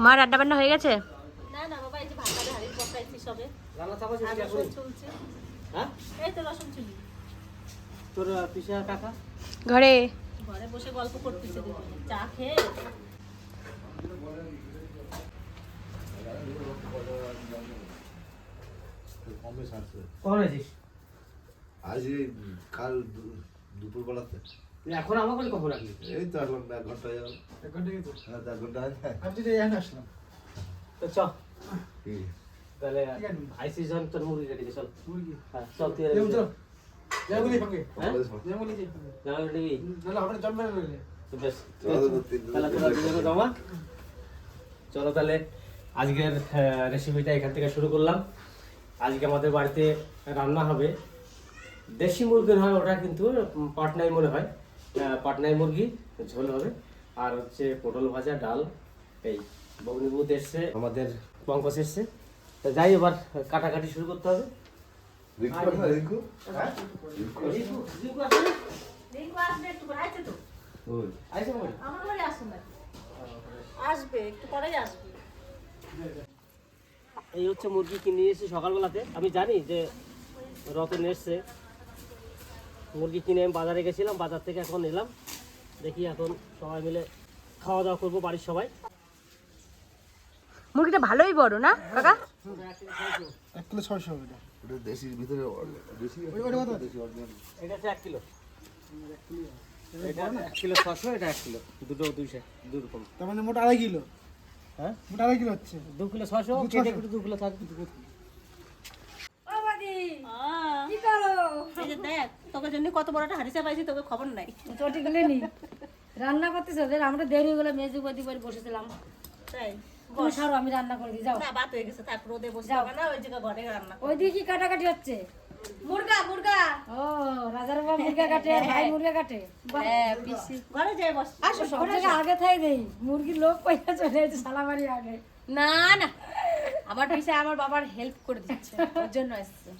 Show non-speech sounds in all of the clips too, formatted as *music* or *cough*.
মা রান্না বান্না হয়ে গেছে? না না বাবা এই যে ভাতটা হাড়ি পকাইছি সবে। রান্না চাপা চলছে। হ্যাঁ? এই তো রসুন চুলি। তোর পিসা কাকা? ঘরে? ঘরে বসে গল্প করতেছে চা খেয়ে? আজ কাল দু- দুপুর বেলাতে তুই এখন কখন রাখলি এই তো এখন এক ঘণ্টা যাবে এক ঘণ্টা গেছে? হ্যাঁ এক ঘণ্টা হয় আমি তো এখানে আসলাম। তো চ। তাহলে তোর মুরগি চল। মুরগি? হ্যাঁ চল তুই চলো। হ্যাঁ? জন্মে রইলে বেশ। চলো তাহলে তোরা দুজনে জমা চলো তাহলে আজকের রেসিপিটা এখান থেকে শুরু করলাম। আজকে আমাদের বাড়িতে রান্না হবে। দেশি মুরগির হয় ওটা কিন্তু পাটনাই মনে হয়। আহ, পাটনাই মুরগি ঝোল হবে। আর হচ্ছে পটল ভাজা ডাল এই বগ্নিভূত এসছে আমাদের পঙ্কজ এসছে। তো যাই এবার কাটাকাটি শুরু করতে হবে। আসবে? একটু পরেই আসবে। এই হচ্ছে মুরগি কিনে এসেছি সকালবেলাতে। আমি জানি যে রতন এসছে। মুরগি কিনে আমি বাজারে গেছিলাম বাজার থেকে এখন এলাম। দেখি এখন সবাই মিলে খাওয়া দাওয়া করব বাড়ির সবাই। মুরগিটা ভালোই বড় না কাকা? এক কিলো ছয়শো দেশির ভিতরে। এটা হচ্ছে এক কিলো। এটা এক কিলো ছশো এটা এক কিলো। দুটো দুইশো দু রকম। তার মানে মোট আড়াই কিলো? হ্যাঁ? মোট আড়াই কিলো হচ্ছে? দু কিলো ছশো দু কিলো থাকবে কি করো? যে দেখ তোকে জন্য কত বড় একটা হারিসা পাইছি তোকে খবর নাই। চটি গুলো নি। রান্না আমরা দেরি হয়ে মেজু বদি করে বসেছিলাম। তাই সারো আমি রান্না করে দিই যাও। না হয়ে গেছে রোদে বসে। না ওই জায়গা ঘরে রান্না ওই দিকে কি কাটাকাটি হচ্ছে? মুরগা মুরগা। ও রাজার বাবা মুরগা কাটে ভাই মুরগা কাটে? হ্যাঁ পিসি। ঘরে যাই বস। আসো সব জায়গায় আগে থাই দেই। মুরগির লোক পয়সা চলে যাচ্ছে সালামারি আগে। না না। আমার আমার বাবার হেল্প করে দিচ্ছে ওর জন্য এসছে।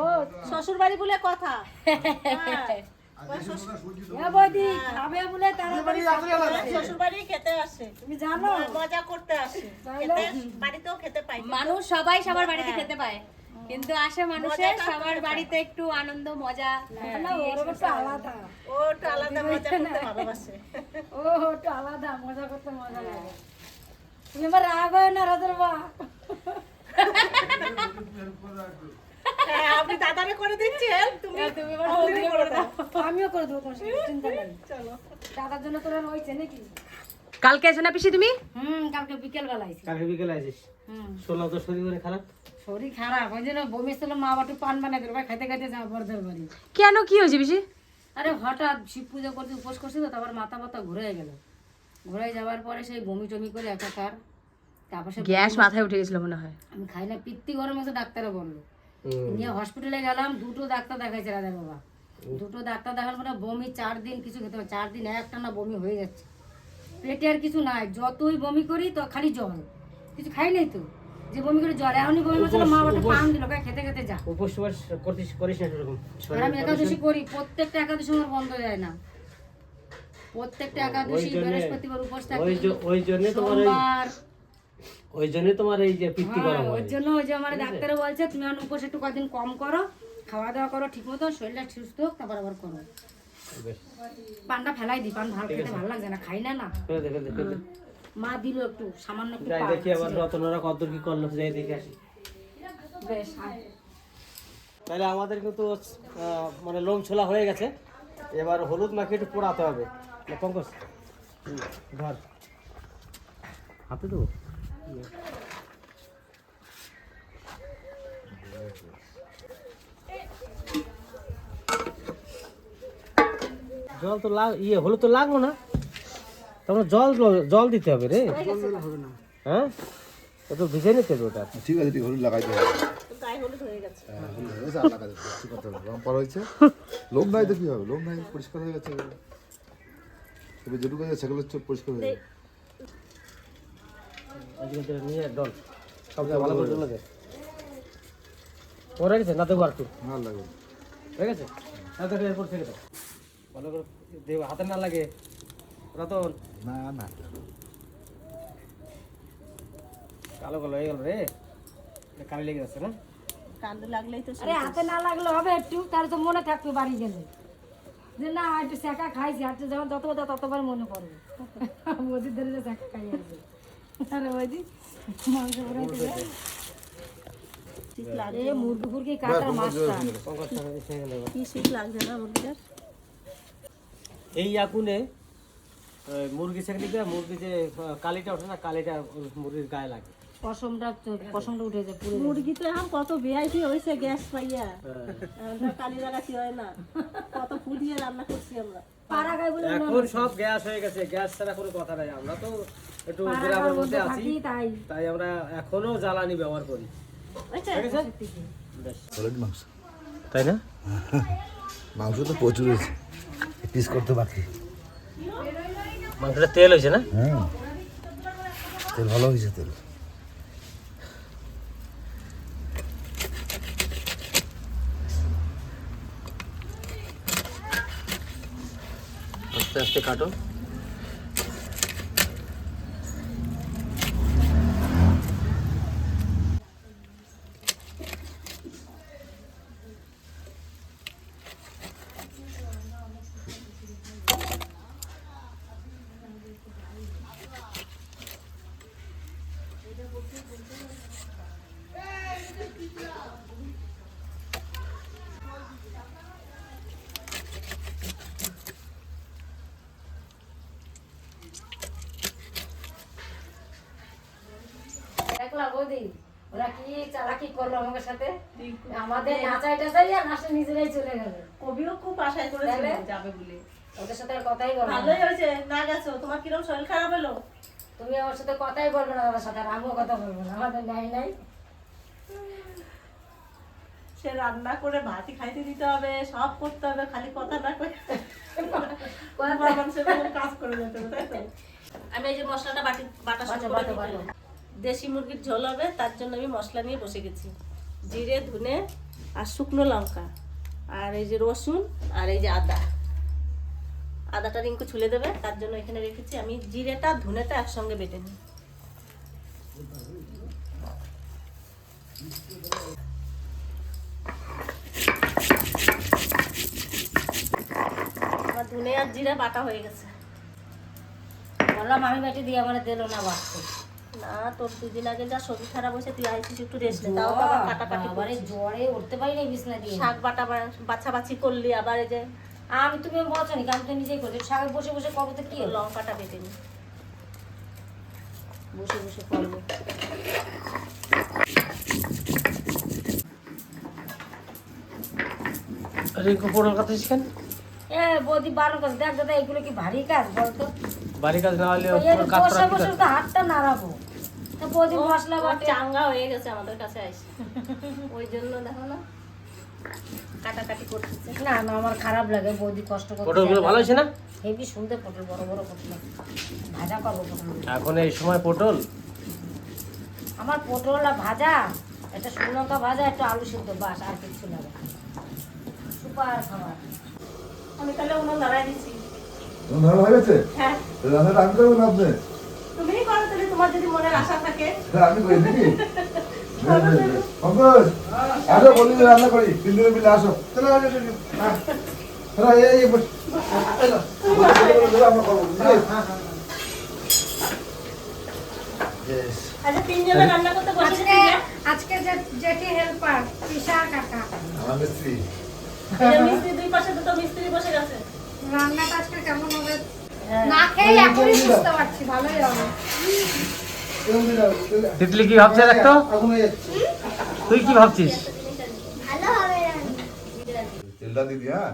ও শ্বশুর বাড়ি বলে কথা। হ্যাঁ। এ বৌদি খাবে বলে তাড়াতাড়ি শ্বশুর বাড়ি খেতে আসে। তুমি জানো? মজা করতে আসে। বাড়িতেও খেতে মানুষ সবাই সবার বাড়িতে খেতে পায়। কিন্তু আসে মানুষের সবার বাড়িতে একটু আনন্দ মজা। একটু আলাদা। ও একটু আলাদা মজা করতে ভালোবাসে ও একটু আলাদা মজা করতে মজা লাগে। তুমি রাগ হয় না রাজার বা হ্যাঁ, আপনি দাদারে করে দিচ্ছেন তুমি তুমি করে দাও। আমিও করে দেবো তোমার চিন্তা নেই দাদার জন্য তোরা রয়েছে নাকি? কালকে এসো না পিসি তুমি? হুম কালকে বিকেল বেলা আইছি। কালকে বিকেলে আসিস হুম। তো শরীর করে খারাপ? শরীর খারাপ ওই জন্য বমি ছিল মা বাটু পান বানাই দিল ভাই খাইতে খাইতে যাওয়া বর্ধর বাড়ি। কেন কি হয়েছে পিসি? আরে হঠাৎ শিব পুজো করতে উপোস করছিল তারপর মাথা মাথা ঘুরে গেল। ঘুরে যাওয়ার পরে সেই বমি টমি করে একাকার তারপর সে গ্যাস মাথায় উঠে গেছিল মনে হয়। আমি খাই না পিত্তি গরম হয়েছে ডাক্তারে বলল। নিয়ে হসপিটালে গেলাম দুটো ডাক্তার দেখাইছে রাজার বাবা। দুটো ডাক্তার দেখার পরে বমি চার দিন কিছু খেতে হবে চার দিন একটা না বমি হয়ে যাচ্ছে। পেটে আর কিছু নাই যতই বমি করি তো খালি জল। কিছু খাই নাই তো? যে বমি করে জল এখনই বমি করছিল মা বাবা পান দিল "ভাই, খেতে খেতে যা। উপোস টুপোস করতিস করিস না সেরকম আর আমি একাদশী করি প্রত্যেকটা একাদশী আমার বন্ধ যায় না। প্রত্যেকটা একাদশী বৃহস্পতিবার উপোস থাকি ওই জন্য তোমার ওই জন্য তোমার এই যে পিত্তি হ্যাঁ, গরম হয় জন্য ওই যে আমার ডাক্তারে বলছে তুমি উপোস একটু কদিন কম করো খাওয়া দাওয়া করো ঠিক মতো শরীরটা সুস্থ হোক তারপর আবার করো। পানটা ফেলাই দিই পান ভালো খেতে ভালো লাগছে না খাই না না। দে, দে, দে। মা দিল একটু সামান্য একটু দেখি আবার রতনরা কত কি করল যাই দেখে আসি। বেশ তাহলে আমাদের কিন্তু মানে লোম ছোলা হয়ে গেছে। এবার হলুদ মাখিয়ে একটু পোড়াতে হবে। পঙ্কজ ধর। হাতে দেবো? জল তো লাগ ইয়ে হলুদ তো লাগবো না? তখন জল জল দিতে হবে রে। হ্যাঁ? ও তো ভিজে নিতে হবে ওটা। ঠিক আছে ঠিক হলুদ হয়ে গেছে। হ্যাঁ, হয়ে গেছে, আর লাগাতে হবে, হলো। হয়েছে। লোম নাই তো কি হবে? লোম নাই পরিষ্কার হয়ে গেছে। তবে যেটুকু আছে সেগুলো পরিষ্কার হয়ে যাবে তো কালো হয়ে রে লেগে না হাতে না লাগলে হবে তার তো মনে থাকবে বাড়ি গেলে যে না একটু শেখা খাইছি, আর যখন যতবার ততবার মনে পড়বে *laughs* মোদির ধরে শেখা খাই না মুরগিটার? এই আগুনে মুরগি সেখানে মুরগি যে কালিটা ওঠে না কালিটা মুরগির গায়ে লাগে। পশমটা পশমটা উঠে যায় পুরো মুরগি তো এখন কত ভিআইপি হয়েছে গ্যাস পাইয়া। হ্যাঁ। কালি হয় না। কত ফুটিয়ে রান্না করছি আমরা। এখন সব গ্যাস হয়ে গেছে গ্যাস ছাড়া কোনো কথা নাই। আমরা তো একটু গ্রামের মধ্যে আছি তাই। তাই আমরা এখনও জ্বালানি ব্যবহার করি। মাংস। তাই না? মাংস তো প্রচুর হয়েছে। পিস করতে বাকি। মাংসটা তেল হয়েছে না? হুম। তেল ভালো হয়েছে তেল। আস্তে আস্তে কাটো। দেখলা বৌদি ওরা কি চালাকি করল আমাদের সাথে? আমাদের নাচাই টাচাই আর নাচে নিজেরাই চলে গেল। কবিও খুব আশায় করেছিল তাহলে? যাবে বলে। ওদের সাথে আর কথাই বলবে না। ভালোই হয়েছে না গেছো? তোমার কীরকম শরীর খারাপ হলো? তুমি আমার সাথে কথাই বলবে না দাদার সাথে আর আমিও কথা বলব না। আমাদের নাই নাই। সে রান্না করে ভাতই খাইতে দিতে হবে সব করতে হবে খালি কথা না করে কাজ করে যেতে হবে তাই তো? আমি এই যে মশলাটা বাটি বাটা বাটো, দেশি মুরগির ঝোল হবে, তার জন্য আমি মশলা নিয়ে বসে গেছি। জিরে, ধুনে আর শুকনো লঙ্কা আর এই যে রসুন আর এই যে আদা। আদাটা রিঙ্কু ছুলে দেবে, তার জন্য এখানে রেখেছি আমি জিরেটা, ধুনেটা একসঙ্গে বেটে নিই। ধনে আর জিরা বাটা হয়ে গেছে। বললাম, আমি বেটে দিয়ে আমার দিল না বাড়তে। না তোর দুদিন আগে যা শরীর খারাপ হয়েছে তুই আইসিস একটু রেস্ট নে তাও তো আবার কাটাকাটি বাবারে জ্বরে উঠতে পারি না বিছনা দিয়ে। শাক বাটা বাছা বাছি করলি আবার এই যে। আমি তুমি বলছো নি আমি তো নিজেই করছি। সাথে বসে বসে করব তো কি লঙ্কাটা বেটে নি। বসে বসে করব। রিঙ্কু পোড়াল কথা কেন? এ বৌদি বারো কাজ দেখ দাদা এগুলো কি ভারী কাজ বলতো? বাড়ি কাজ না হলে বসে বসে তো হাতটা নাড়াবো। বৌদি মশলা আমার বাটে। চাঙ্গা হয়ে গেছে আমাদের কাছে আইসে। *laughs* ওই জন্য দেখো না কাটাকাটি করতেছে। না না আমার খারাপ লাগে বৌদি কষ্ট করতে পটলগুলো ভালো হয়েছে না? হেভি শুনতে পটল বড় বড় পটল। ভাজা করব পটল। এখন এই সময় পটল? আমার পটল আর ভাজা একটা শুকনো ভাজা একটা আলু সিদ্ধ বাস আর কিছু লাগে সুপার খাবার। আমি তাহলে উনুন দিচ্ছি। হয়ে গেছে? হ্যাঁ। আপনি। তাহলে তোমার যদি মনের আশা থাকে আমি করি নাকি পঙ্কজ আসো বলি রান্না করি মিলে আসো চলো আসো। হ্যাঁ। চলো, এই? Yes. আচ্ছা আজকে যেটি হেল্পার পিসা কাকা আমার মিস্ত্রি মিস্ত্রি দুই পাশে দুটো মিস্ত্রি বসে গেছে রান্নাটা আজকে কেমন হবে দিলে। তিতলি কি ভাবছে দেখতো আগুন তুই কি ভাবছিস? তেলটা দিদি হ্যাঁ?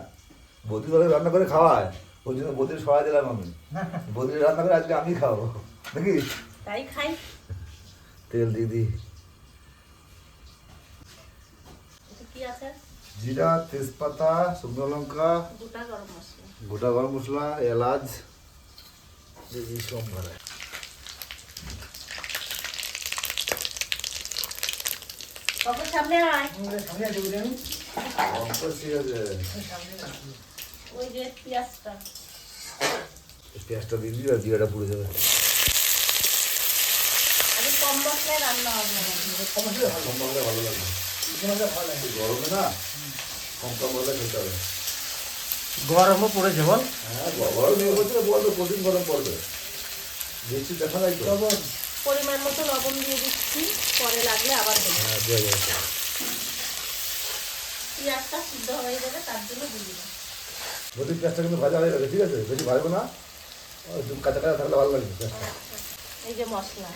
বৌদি ধরে রান্না করে খাওয়ায়। ওই জন্য বৌদির সবাই দিলাম আমি। বৌদির রান্না করে আজকে আমি খাব। নাকি? তাই খাই। তেল দিদি জিরা তেজপাতা শুকনো লঙ্কা গোটা গরম মশলা। গোটা গরম মশলা এলাচ দিদি সব ভরায় কখন সামনে আয়। অল্প ঠিক আছে ওই যে পেঁয়াজটা। পেঁয়াজটা দিয়ে দিবি আর জিরাটা পুড়ে যাবে। আমি কম মশলায় রান্না হবে। কম মশলা ভালো লাগবে গরমে না কম কম মশলা খেতে হবে। গরমও পড়েছে বল। হ্যাঁ গরম বলবে প্রতিদিন গরম পড়বে। দেখছি দেখা নাই তো। পরিমাণ মতো লবণ দিয়ে দিচ্ছি পরে লাগলে আবার দেবো। হ্যাঁ দেওয়া যাবে পেঁয়াজটা সিদ্ধ হয়ে যাবে তার জন্য দিয়ে যদি পেঁয়াজটা কিন্তু ভাজা হয়ে গেছে ঠিক আছে বেশি ভাজবো না। কাঁচা কাঁচা থাকলে ভালো লাগবে এই যে মশলা।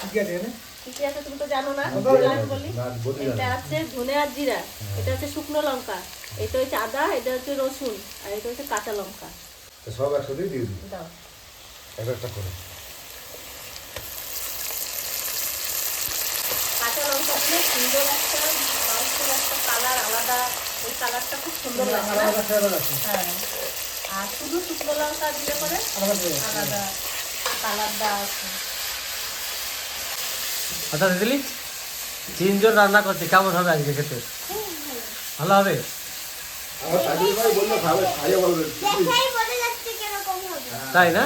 ঠিক আছে এনে কি আছে তুমি তো জানো না বলি আমি বলি। না বলি এটা আছে ধনে আর জিরা এটা হচ্ছে শুকনো লঙ্কা এটা হচ্ছে আদা এটা হচ্ছে রসুন আর এটা হচ্ছে কাঁচা লঙ্কা। সব একসাথেই দিয়ে দিই দাও। এক একটা করে। কাঁচা লঙ্কা দিলে সুন্দর একটা মাংসের একটা কালার আলাদা ওই কালারটা খুব সুন্দর লাগে হ্যাঁ। আর শুধু শুকনো লঙ্কা দিলে পরে আলাদা কালারটা আছে। আচ্ছা দিদি তিনজন রান্না করছে কেমন হবে আজকে খেতে? ভালো হবে? তাই না?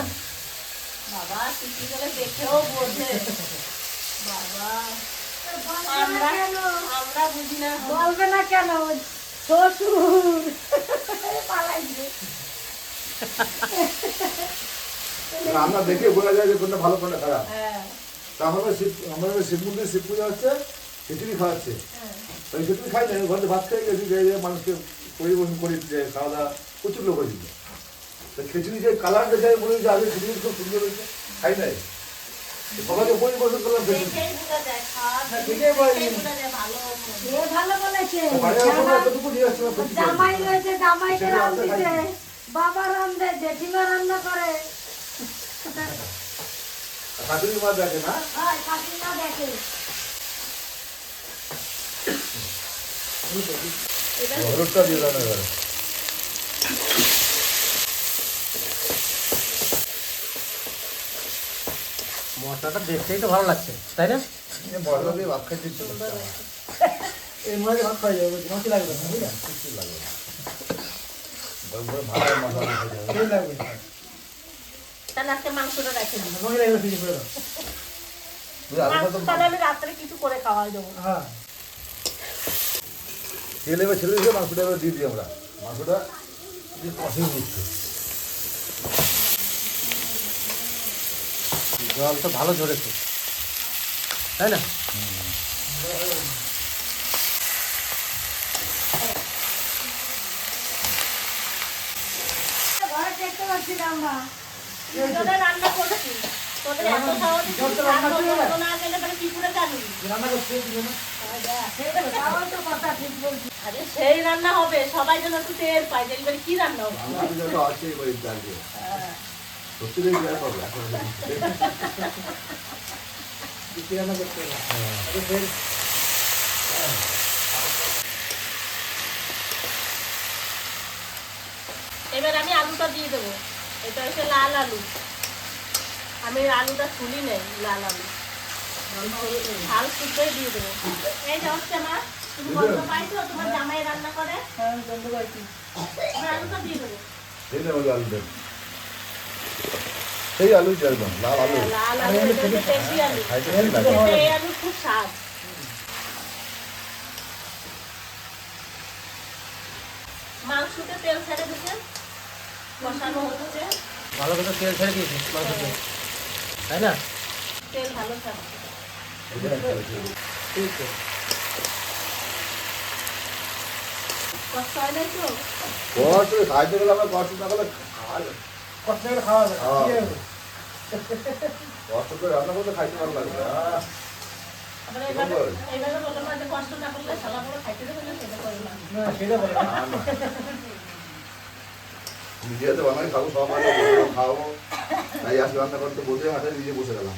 বাবা কিছু করে দেখেও বোঝে। বাবা আমরা আমরা না। বলবে না কেন? শ্বশুর। পালাইছে রান্না দেখে বোঝা যায় যে কোনটা ভালো কোনটা খারাপ। হ্যাঁ। তা আমাদের শিব আমাদের শিব মন্দিরে শিব পূজা হচ্ছে খিচুড়ি খাওয়াচ্ছে। ওই খিচুড়ি খাই না ঘরে ভাত খেয়ে গেছি যে মানুষকে পরিবেশন করি যে খাওয়া দাওয়া প্রচুর লোক হয়েছিল। তো খিচুড়ি যে কালার দেখে মনে হচ্ছে আগে খিচুড়ি খুব সুন্দর হয়েছে খাই নাই। তো সবাইকে পরিবেশন করলাম খিচুড়ি। দেখেই বোঝা যায় খাওয়া দেখেই বোঝা যায়। দেখেই বোঝা যায় ভালো বলেছে। বাড়ি আসব না, এতটুকু নিয়ে আসছিলাম খিচুড়ি জামাই রয়েছে জামাইকে সেটা রান আমরা দিতে। খাই। বাবা রান্ধে জেঠিমা রান্না করে। *laughs* শাশুড়ি মা দেখে না? হয় দেখে। হলুদটা দিয়ে মশলাটা দেখতেই তো ভালো লাগছে তাই না? মশলা দিয়ে ভাত খাইতে ইচ্ছে। *laughs* এই মনে ভাত খাই যাবে মাছি লাগবে না বুঝলা? কিছুই লাগবে না। মশলা খাইতে লাগবে তাহলে আজকে মাংসটা রেখে মাংস তো তাহলে আমি রাত্রে কিছু করে খাওয়াই দেবো। হ্যাঁ। তেল এবার ছেড়ে দিয়ে মাংসটা এবার দিয়ে দিই আমরা। মাংসটা দিয়ে কষিয়ে দিচ্ছি জল তো ভালো ঝরেছে। তাই না? ঘরে দেখতে পাচ্ছি না আমরা। রান্না করছি। তোদের এত সহজে যত রান্না রান্না না গেলে পরে কি করে জানি রান্না করতে দিবে না তাও তো কথা ঠিক বলছি। আরে সেই রান্না হবে সবাই যেন একটু টের পায় যে এবারে কি রান্না হবে। আমি আছে সত্যি এখন রান্না করতে আরে ফের এবার আমি আলুটা দিয়ে দেবো। এটা হচ্ছে লাল আলু। আমি আলুটা তুলি নেই লাল আলু। ঝাল শুদ্ধই দিয়ে দেবো। এই যে হচ্ছে মা তুমি গন্ধ পাইছো? তোমার জামাই রান্না করে? হ্যাঁ গন্ধ পাইছি। আলুটা দিয়ে দেবো। সেই না আলু দেন সেই আলুই তো লাল আলু। হ্যাঁ, লাল আলু এই আলু খুব স্বাদ। মাংসতে তেল ছেড়ে দিচ্ছে কষানো হচ্ছে। ভালো করে তেল ছেড়ে দিয়েছিস মাংসতে তাই না? তেল ভালো। ঠিক কষ্ট হয় নাই তো? কষ্ট করে খাইতে গেলে আমরা কষ্ট না করলে খাওয়া যায়। কষ্ট করে খাওয়া যাবে। কি হবে? কষ্ট করে রান্না করলে খাইতে ভালো লাগবে এইভাবে এইভাবে বললাম কষ্ট না করলে সালা বড় খাইতে দেবে না সেটা করে না। হাতে বানাই খাব সব আগে খাব। তাই আজকে রান্না করতে বসে হাতে নিজে বসে গেলাম।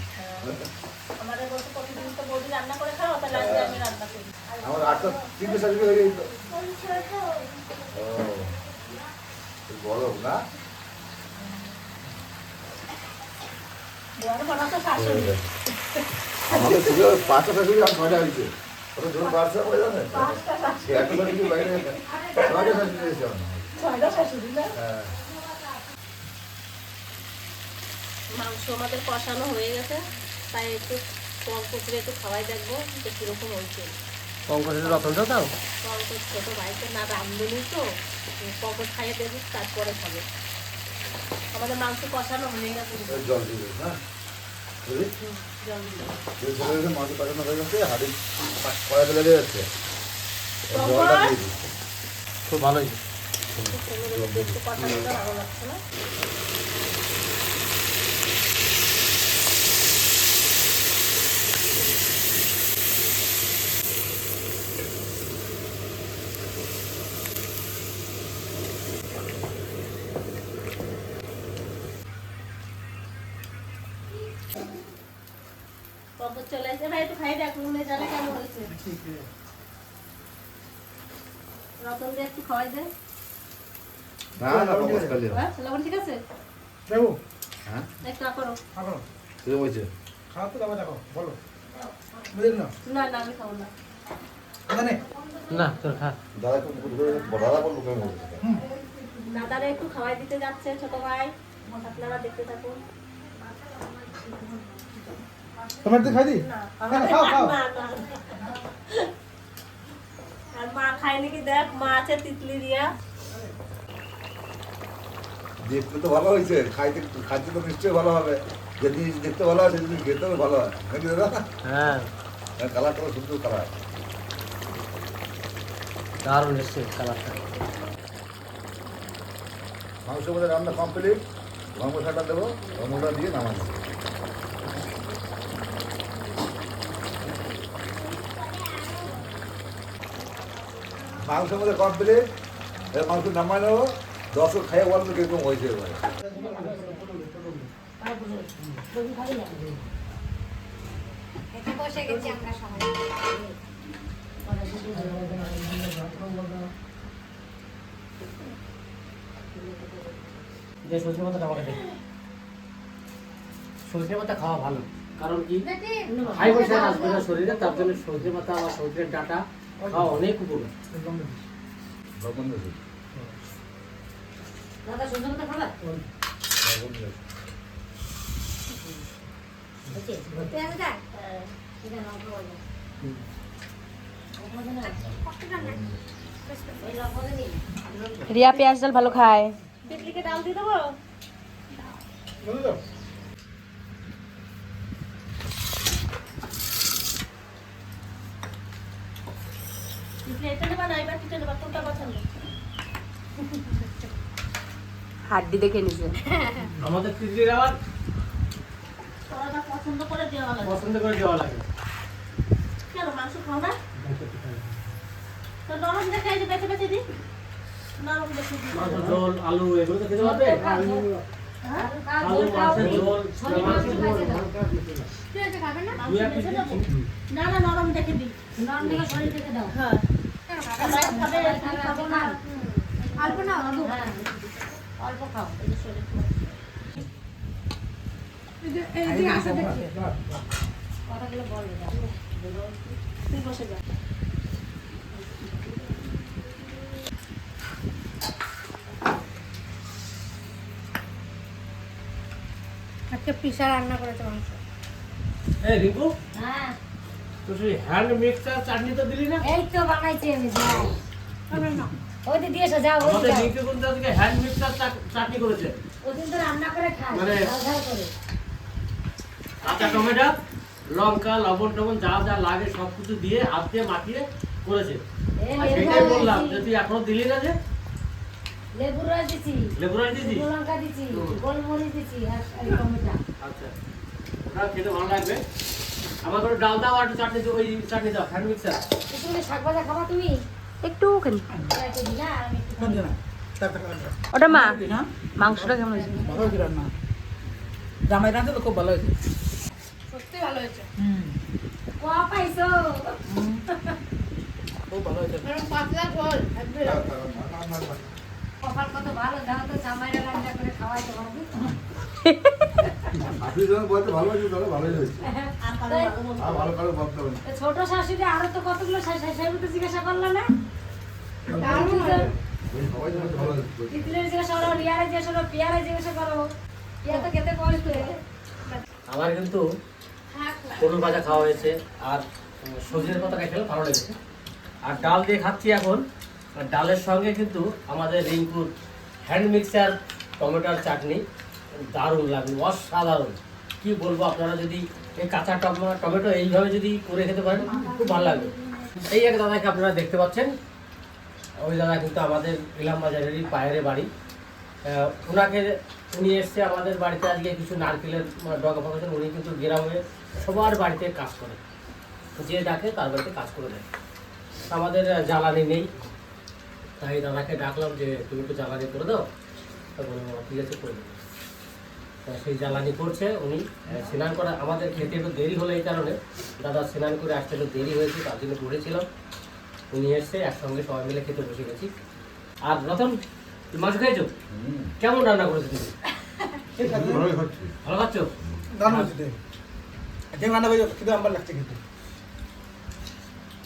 করে করি আমার আটটা তিনটে সার্টিফিকেট হয়ে গেল গরম না? শাশুড়ি। আমাদের ছিল পাঁচটা সার্টিফিকেট আর ছয়টা হয়েছে। ওটা ধরুন বাড়ছে হয়ে যাবে? একটা বাইরে ছয়টা শাশুড়ি না হ্যাঁ মাংস আমাদের কষানো হয়ে গেছে তাই একটু পঙ্কজ একটু খাওয়াই দেখব যে কীরকম হয়েছে। পঙ্কজের রতনটা দাও। পঙ্কজ ছোটো ভাইকে না রামধনি তো পঙ্কজ খাইয়ে দেবো তারপরে খাবে। আমাদের মাংস কষানো হয়ে গেছে। জল দিবে হ্যাঁ। যে গেছে হয়ে গেছে হাড়ি দিয়ে খুব ভালোই পঙ্কজ চলে আসছে ভাই একটু খাই দেখ নুনে জানে কেমন হয়েছে রতন দিয়ে একটু খাওয়াই দে। না না হ্যাঁ লবণ ঠিক আছে? হ্যাঁ? একটু আ করো খাব। কীরকম হয়েছে তো দাও দেখো বলো। বুঝলি না? না না আমি খাব না। জানে না। তোর খা। দাদা একটু দাদা বলব কেমন হয়েছে দাদারা একটু খাওয়াই দিতে যাচ্ছে ছোট ভাই। আপনারা দেখতে থাকুন। তোমার তো খাই দি না খাও, খাও। না, না। আর মা খায়নি কি দেখ মা আছে তিতলি দিয়া। দেখতে তো ভালো হয়েছে খাইতে খাইতে তো নিশ্চয়ই ভালো হবে। যে জিনিস দেখতে ভালো হয় সেই জিনিস খেতেও ভালো হয়। নাকি দাদা? হ্যাঁ। কালারটা সুন্দর কালার। দারুণ এসছে কালারটা। মাংস মধ্যে রান্না কমপ্লিট গরম মশলাটা দেবো গরম মশলা দিয়ে নামাবো। মাংস মধ্যে কমপ্লিট মাংস নামাই নেব। দর্শক খাইয়ে বলবে কীরকম হয়েছে খেতে বসে গেছি আমরা সবাই। যে সজনে পাতাটা আমাকে দে। সজনে পাতা খাওয়া ভালো। কারণ কি? হাই প্রেশার আসবে না শরীরে তার জন্য সজনে পাতা বা সজনের ডাটা খাওয়া অনেক উপকার। রিয়া পেঁয়াজ ডাল ভালো খায়। ডাল দিয়ে দেবো বুঝলি তো তিতলি এটা নেবা না এবার তিতলি নেবা কোনটা পছন্দ হাড্ডি দেখে নিছে। আমাদের তিতলির আবার পছন্দ করে দেওয়া লাগে। পছন্দ করে দেওয়া লাগে। কেন মাংস খাও না? তো নরম দেখে এই যে নরম দেখে দিই। মাংস ঝোল আলু এগুলো তো খেতে পারবে? আলু মাছের ঝোল মাছের ঝোল তুই এটা খাবে না। না না নরম দেখে নরম শরীর থেকে দাও। হ্যাঁ। খাবে? খাবে না না। অল্প না অল্প। হ্যাঁ। অল্প খাও। কথাগুলো বলবে তুই বসে যা। আজকে পিসা রান্না করেছে মাংস। এই হ্যাঁ। তো সেই হ্যান্ড মিক্সার চাটনি তো দিলি না? এই তো বানাইছি আমি যাই। ওই তো দিয়েছ যাও আমাদের রিঙ্কু কিন্তু আজকে হ্যান্ড মিক্সার চাটনি করেছে। ওদিন তো রান্না করে খাই মানে- করে। কাঁচা টমেটো লঙ্কা লবণ টবণ যা যা লাগে সব কিছু দিয়ে হাত দিয়ে মাখিয়ে করেছে। এই আর লেবু সেটাই বললাম যে তুই এখনও দিলি না যে? লেবু রস দিছি। লেবু লঙ্কা দিছি। গোলমরিচ দিছি আর আর টমেটো। আচ্ছা। ওটা খেতে ভালো লাগবে। আমার করে ডাল দাও আর চাটনি ওই চাটনি দাও হ্যান্ড মিক্সার তুমি শাক ভাজা খাবা তুমি? একটুখানি। ওটা মা মাংসটা কেমন হয়েছে? ভালো হয়েছে রান্না জামাই রান্না তো খুব ভালো হয়েছে। সত্যি ভালো হয়েছে। হুম। কোয়া পাইছো। খুব ভালো হয়েছে। পাতলা ঝোল কপাল কত ভালো দাও তো জামাইরা রান্না করে খাওয়াইতে পারবি বলতে ভালো হয়েছে ভালোই হয়েছে। আর ভালো ভালো করে বলতে হবে না। তো ছোট শাশুড়ি আরও তো কতগুলো শাশুড়ি তো জিজ্ঞাসা করল না? আমার কিন্তু পটল ভাজা খাওয়া হয়েছে আর সজনের পাতা খেলে ভালো লেগেছে। আর ডাল দিয়ে খাচ্ছি এখন। আর ডালের সঙ্গে কিন্তু আমাদের রিঙ্কুর হ্যান্ড মিক্সার টমেটোর চাটনি দারুণ লাগবে অসাধারণ। কি বলব আপনারা যদি এই কাঁচা টম- টমেটো এইভাবে যদি করে খেতে পারেন খুব ভালো লাগবে। এই এক দাদাকে আপনারা দেখতে পাচ্ছেন। ওই দাদা কিন্তু আমাদের ইলাম বাজারেরই পায়ের বাড়ি। ওনাকে উনি এসছে আমাদের বাড়িতে আজকে কিছু নারকেলের ডগা পাকাচ্ছেন উনি কিন্তু গ্রামে সবার বাড়িতে কাজ করে। যে ডাকে তার বাড়িতে কাজ করে দেয়। আমাদের জ্বালানি নেই। তাই দাদাকে ডাকলাম যে তুমি একটু জ্বালানি করে দাও। তা বললাম "বাবা, ঠিক আছে করে দেবো। সেই জ্বালানি করছে উনি স্নান করা আমাদের খেতে একটু দেরি হলো এই কারণে। দাদা স্নান করে আসতে একটু দেরি হয়েছে তার জন্য পড়েছিলাম উনি এসছে একসঙ্গে সবাই মিলে খেতে বসে গেছি। আর রতন তুমি মাছ খেয়েছো কেমন রান্না করেছ তুমি? ভালো খাচ্ছ?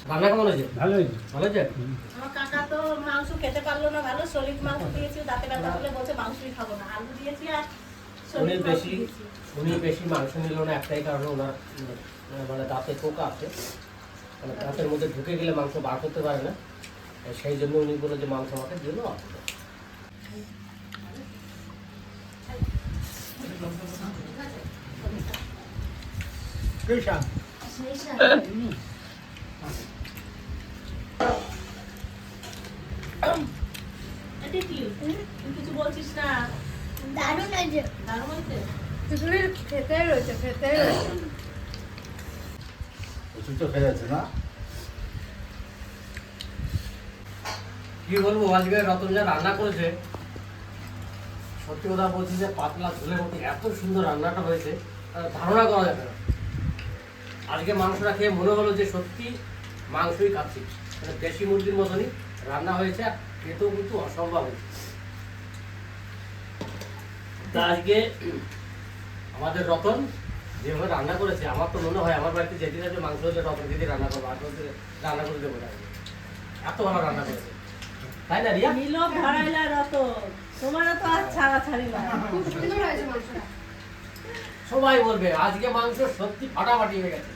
রান্না কেমন হয়েছে? ভালো হয়েছে? ভালো হয়েছে আমার কাকা তো মাংস খেতে পারল না ভালো সলিড মাংস দিয়েছি দাঁতে ব্যথা বলে বলছে মাংসই খাব না। আলু দিয়েছি আর উনি বেশি উনি বেশি মাংস নিল না একটাই কারণে ওনার মানে দাঁতে পোকা আছে। মানে দাঁতের মধ্যে ঢুকে গেলে মাংস বার করতে পারে না। সেই জন্য উনি বলে যে মাংস আমাকে দিল। কিছু বলছিস না? দারুণ খেতে রয়েছে খেতে রয়েছে। ওষুধ তো খেয়ে যাচ্ছে না? কি বলব আজকে রতন যা রান্না করেছে সত্যি কথা বলছি যে পাতলা ঝোলের মতো এত সুন্দর রান্নাটা হয়েছে ধারণা করা যাবে না। আজকে মাংসটা খেয়ে মনে হলো যে সত্যি মাংসই খাচ্ছি। মানে দেশি মুরগির মতনই রান্না হয়েছে আর খেতেও কিন্তু অসম্ভব হয়েছে। তা আজকে আমাদের রতন যেভাবে রান্না করেছে আমার তো মনে হয় আমার বাড়িতে যেদিন আছে মাংস হচ্ছে রতন দিদি রান্না করব আর রান্না করে দেবো না। এত ভালো রান্না করেছে। তাই না রিয়া? মিলক ধরাইলা রত তোমার তো আর ছাড়া ছাড়ি না খুব সুন্দর হয়েছে মাংসটা। সবাই বলবে আজকে মাংস সত্যি ফাটাফাটি হয়ে গেছে।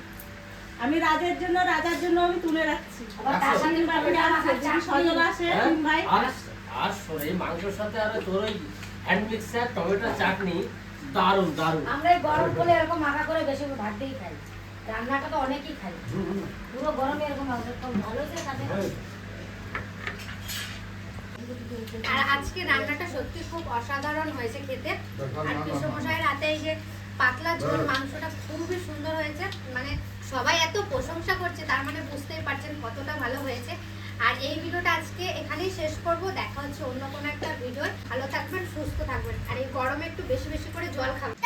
আমি রাজের জন্য রাজার জন্য আমি তুলে রাখছি। সজল আসে হ্যাঁ? ভাই। আর মাংসের সাথে আর তোর ওই হ্যান্ড মিক্সার টমেটো চাটনি দারুণ দারুণ। আমরা এই গরম এরকম মাখা করে বেশি ভাত দিয়েই খাই। রান্নাটা তো অনেকেই খাই। পুরো গরমে এরকম ভালো সাথে আর আজকে রান্নাটা সত্যি খুব অসাধারণ হয়েছে খেতে। আর কৃষ্ণমশাই রাতে এই যে পাতলা ঝোল মাংসটা খুবই সুন্দর হয়েছে। মানে সবাই এত প্রশংসা করছে তার মানে বুঝতেই পারছেন কতটা ভালো হয়েছে। আর এই ভিডিওটা আজকে এখানেই শেষ করব। দেখা হচ্ছে অন্য কোনো একটা ভিডিও ভালো থাকবেন, সুস্থ থাকবেন। আর এই গরমে একটু বেশি বেশি করে জল খাবেন।